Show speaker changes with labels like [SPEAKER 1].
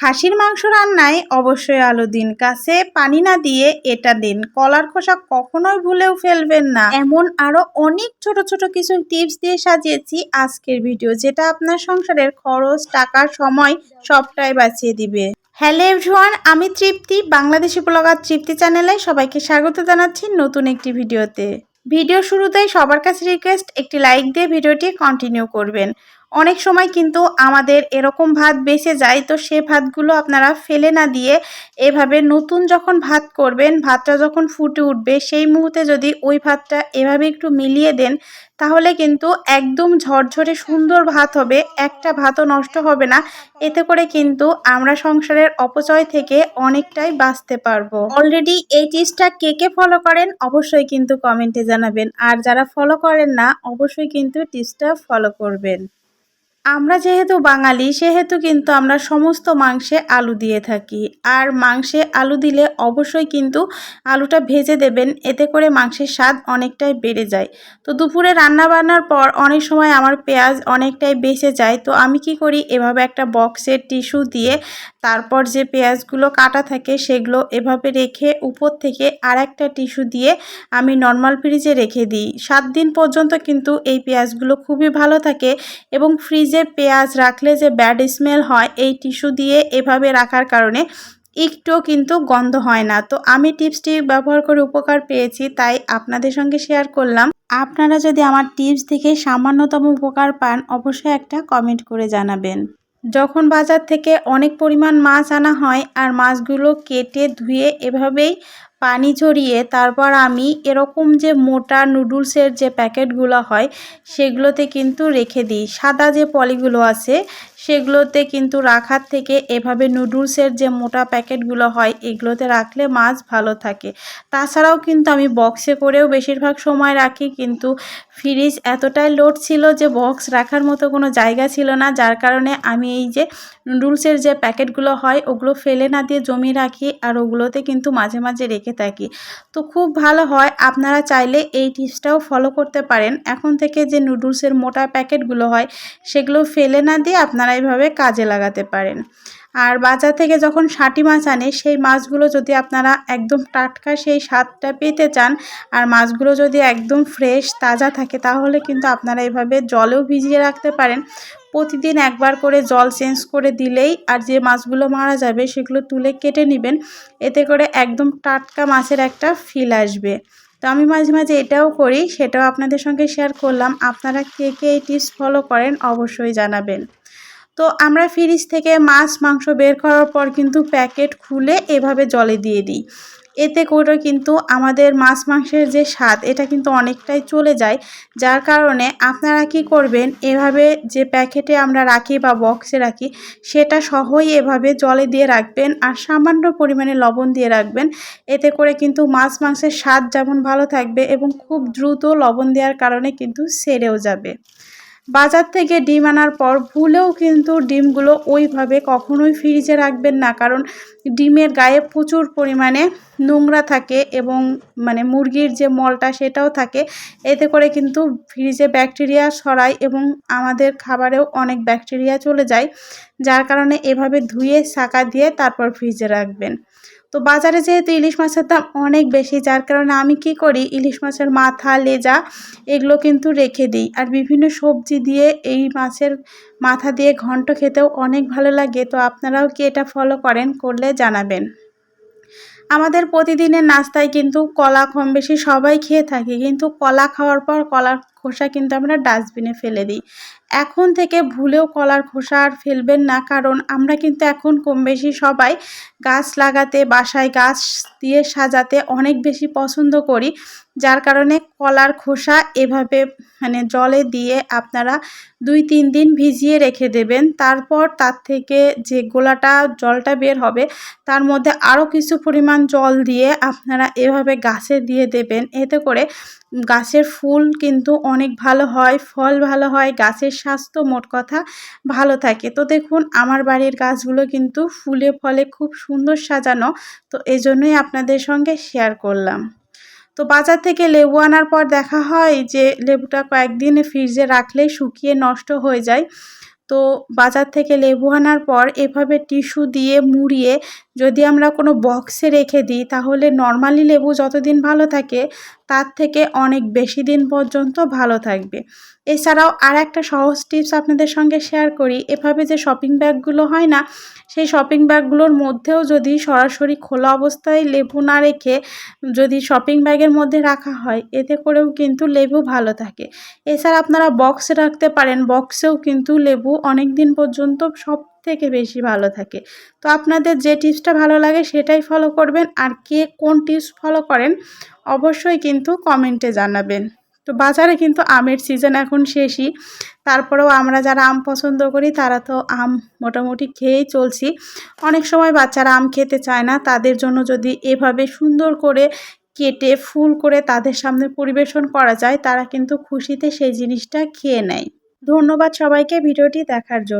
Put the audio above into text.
[SPEAKER 1] খাসির মাংস রান্নায় অবশ্যই আলু দিন, কাছে পানি না দিয়ে এটা দিন। কলার খোসা কখনোই ভুলেও ফেলবেন না। এমন আরও অনেক ছোট ছোট কিছু টিপস দিয়ে সাজিয়েছি আজকের ভিডিও, যেটা আপনার সংসারের খরচ, টাকার সময় সবটাই বাঁচিয়ে দিবে। হ্যালো এভরিওয়ান, আমি তৃপ্তি, বাংলাদেশি ব্লগার তৃপ্তি চ্যানেলে সবাইকে স্বাগত জানাচ্ছি নতুন একটি ভিডিওতে। ভিডিও শুরুতেই সবার কাছে রিকোয়েস্ট একটি লাইক দিয়ে ভিডিওটি কন্টিনিউ করবেন। অনেক সময় কিন্তু আমাদের এরকম ভাত বেঁচে যায়, তো সে ভাতগুলো আপনারা ফেলে না দিয়ে এভাবে নতুন যখন ভাত করবেন, ভাতটা যখন ফুটে উঠবে, সেই মুহূর্তে যদি ওই ভাতটা এভাবে একটু মিলিয়ে দেন, তাহলে কিন্তু একদম ঝরঝরে সুন্দর ভাত হবে, একটা ভাতও নষ্ট হবে না। এতে করে কিন্তু আমরা সংসারের অপচয় থেকে অনেকটাই বাঁচতে পারব। অলরেডি এই টিপসটা কে কে ফলো করেন? অবশ্যই কিন্তু কমেন্টে জানাবেন। আর যারা ফলো করেন না, অবশ্যই কিন্তু টিপসটা ফলো করবেন। আমরা যেহেতু বাঙালি, সেহেতু কিন্তু আমরা সমস্ত মাংসে আলু দিয়ে থাকি। আর মাংসে আলু দিলে অবশ্যই কিন্তু আলুটা ভেজে দেবেন, এতে করে মাংসের স্বাদ অনেকটাই বেড়ে যায়। তো দুপুরে রান্না বান্নার পর অনেক সময় আমার পেঁয়াজ অনেকটাই বেঁচে যায়, তো আমি কি করি, এভাবে একটা বক্সের টিস্যু দিয়ে তারপর যে পেঁয়াজগুলো কাটা থাকে, সেগুলো এভাবে রেখে উপর থেকে আর একটা টিস্যু দিয়ে আমি নর্মাল ফ্রিজে রেখে দিই। সাত দিন পর্যন্ত কিন্তু এই পেঁয়াজগুলো খুবই ভালো থাকে এবং ফ্রিজে পেঁয়াজ রাখলে যে ব্যাড স্মেল হয়, এই টিস্যু দিয়ে এভাবে রাখার কারণে একটুও কিন্তু গন্ধ হয় না। তো আমি টিপসটি ব্যবহার করে উপকার পেয়েছি, তাই আপনাদের সঙ্গে শেয়ার করলাম। আপনারা যদি আমার টিপস থেকে সামান্যতম উপকার পান, অবশ্যই একটা কমেন্ট করে জানাবেন। যখন বাজার থেকে অনেক পরিমাণ মাছ আনা হয় আর মাছগুলো কেটে ধুয়ে এভাবেই পানি ঝরিয়ে তারপর আমি এরকম যে মোটা নুডলসের যে প্যাকেটগুলো হয়, সেগুলোতে কিন্তু রেখে দিই। সাদা যে পলিগুলো আছে সেগুলোতে কিন্তু রাখার থেকে এভাবে নুডলসের যে মোটা প্যাকেটগুলো হয়, এগুলোতে রাখলে মাছ ভালো থাকে। তাছাড়াও কিন্তু আমি বক্সে করেও বেশিরভাগ সময় রাখি, কিন্তু ফ্রিজ এতটাই লোড ছিল যে বক্স রাখার মতো কোনো জায়গা ছিল না, যার কারণে আমি এই যে নুডলসের যে প্যাকেটগুলো হয়, ওগুলো ফেলে না দিয়ে জমি রাখি আর ওগুলোতে কিন্তু মাঝে মাঝে রেখে থাকি। তো খুব ভালো হয়, আপনারা চাইলে এই টিপসটাও ফলো করতে পারেন। এখন থেকে যে নুডলসের মোটা প্যাকেটগুলো হয়, সেগুলো ফেলে না দিয়ে আপনারা এইভাবে কাজে লাগাতে পারেন। আর বাজার থেকে যখন ষাটি মাছ আনে, সেই মাছগুলো যদি আপনারা একদম টাটকা সেই স্বাদটা পেতে চান, আর মাছগুলো যদি একদম ফ্রেশ, তাজা থাকে, তাহলে কিন্তু আপনারা এভাবে জলেও ভিজিয়ে রাখতে পারেন। প্রতিদিন একবার করে জল চেঞ্জ করে দিলেই আর যে মাছগুলো মারা যাবে, সেগুলো তুলে কেটে নেবেন। এতে করে একদম টাটকা মাছের একটা ফিল আসবে। তো আমি মাঝে মাঝে এটাও করি, সেটাও আপনাদের সঙ্গে শেয়ার করলাম। আপনারা কে কে এই টিপস ফলো করেন অবশ্যই জানাবেন। তো আমরা ফ্রিজ থেকে মাছ, মাংস বের করার পর কিন্তু প্যাকেট খুলে এভাবে জলে দিয়ে দিই। এতে করে কিন্তু আমাদের মাছ, মাংসের যে স্বাদ, এটা কিন্তু অনেকটাই চলে যায়। যার কারণে আপনারা কি করবেন, এভাবে যে প্যাকেটে আমরা রাখি বা বক্সে রাখি, সেটা সহই এভাবে জলে দিয়ে রাখবেন আর সামান্য পরিমাণে লবণ দিয়ে রাখবেন। এতে করে কিন্তু মাছ, মাংসের স্বাদ যেমন ভালো থাকবে এবং খুব দ্রুত লবণ দেওয়ার কারণে কিন্তু সেরেও যাবে। বাজার থেকে ডিম আনার পর ভুলেও কিন্তু ডিমগুলো ওইভাবে কখনোই ফ্রিজে রাখবেন না। কারণ ডিমের গায়ে প্রচুর পরিমাণে নোংরা থাকে এবং মানে মুরগির যে মলটা সেটাও থাকে। এতে করে কিন্তু ফ্রিজে ব্যাকটেরিয়া ছড়ায় এবং আমাদের খাবারেও অনেক ব্যাকটেরিয়া চলে যায়। যার কারণে এভাবে ধুয়ে, শাকা দিয়ে তারপর ফ্রিজে রাখবেন। তো বাজারে যেহেতু ইলিশ মাছের দাম অনেক বেশি, যার কারণে আমি কি করি, ইলিশ মাছের মাথা, লেজা এগুলো কিন্তু রেখে দিই। আর বিভিন্ন সবজি দিয়ে এই মাছের মাথা দিয়ে ঘন্ট খেতেও অনেক ভালো লাগে। তো আপনারাও কি এটা ফলো করেন করলে জানাবেন। আমাদের প্রতিদিনের নাস্তায় কিন্তু কলা কম বেশি সবাই খেয়ে থাকি, কিন্তু কলা খাওয়ার পর কলার খোসা কিন্তু আমরা ডাস্টবিনে ফেলে দিই। এখন থেকে ভুলেও কলার খোসা আর ফেলবেন না, কারণ আমরা কিন্তু এখন কম বেশি সবাই গাছ লাগাতে, বাসায় গাছ দিয়ে সাজাতে অনেক বেশি পছন্দ করি। যার কারণে কলার খোসা এভাবে মানে জলে দিয়ে আপনারা দুই, তিন দিন ভিজিয়ে রেখে দেবেন। তারপর তার থেকে যে গোলাটা, জলটা বের হবে, তার মধ্যে আরও কিছু পরিমাণ জল দিয়ে আপনারা এভাবে গাছে দিয়ে দেবেন। এতে করে গাছের ফুল কিন্তু অনেক ভালো হয়, ফল ভালো হয়, গাছের স্বাস্থ্য মোট কথা ভালো থাকে। তো দেখুন, আমার বাড়ির গাছগুলো কিন্তু ফুলে ফলে খুব সুন্দর সাজানো, তো এজন্যই আপনাদের সঙ্গে শেয়ার করলাম। তো বাজার থেকে লেবু আনার পর দেখা হয় যে, লেবুটা কয়েকদিন ফ্রিজে রাখলে শুকিয়ে নষ্ট হয়ে যায়। তো বাজার থেকে লেবু আনার পর এভাবে টিস্যু দিয়ে মুড়িয়ে যদি আমরা কোনো বক্সে রেখে দিই, তাহলে নর্মালি লেবু যতদিন ভালো থাকে, তার থেকে অনেক বেশি দিন পর্যন্ত ভালো থাকবে। এছাড়াও আর একটা সহজ টিপস আপনাদের সঙ্গে শেয়ার করি, এভাবে যে শপিং ব্যাগগুলো হয় না, সেই শপিং ব্যাগগুলোর মধ্যেও যদি সরাসরি খোলা অবস্থায় লেবু না রেখে যদি শপিং ব্যাগের মধ্যে রাখা হয়, এতে করেও কিন্তু লেবু ভালো থাকে। এছাড়া আপনারা বক্সে রাখতে পারেন বক্সেও কিন্তু লেবু অনেক দিন পর্যন্ত সব থেকে বেশি ভালো থাকে। তো আপনাদের যে টিপসটা ভালো লাগে সেটাই ফলো করবেন। আর কে কোন টিপস ফলো করেন অবশ্যই কিন্তু কমেন্টে জানাবেন। তো বাজারে কিন্তু আমের সিজন এখন শেষই। তারপরেও আমরা যারা আম পছন্দ করি তারা তো আম মোটামুটি খেয়েই চলছি। অনেক সময় বাচ্চারা আম খেতে চায় না। তাদের জন্য যদি এভাবে সুন্দর করে কেটে, ফুল করে তাদের সামনে পরিবেশন করা যায়, তারা কিন্তু খুশিতে সেই জিনিসটা খেয়ে নেয়। ধন্যবাদ সবাইকে ভিডিওটি দেখার জন্য।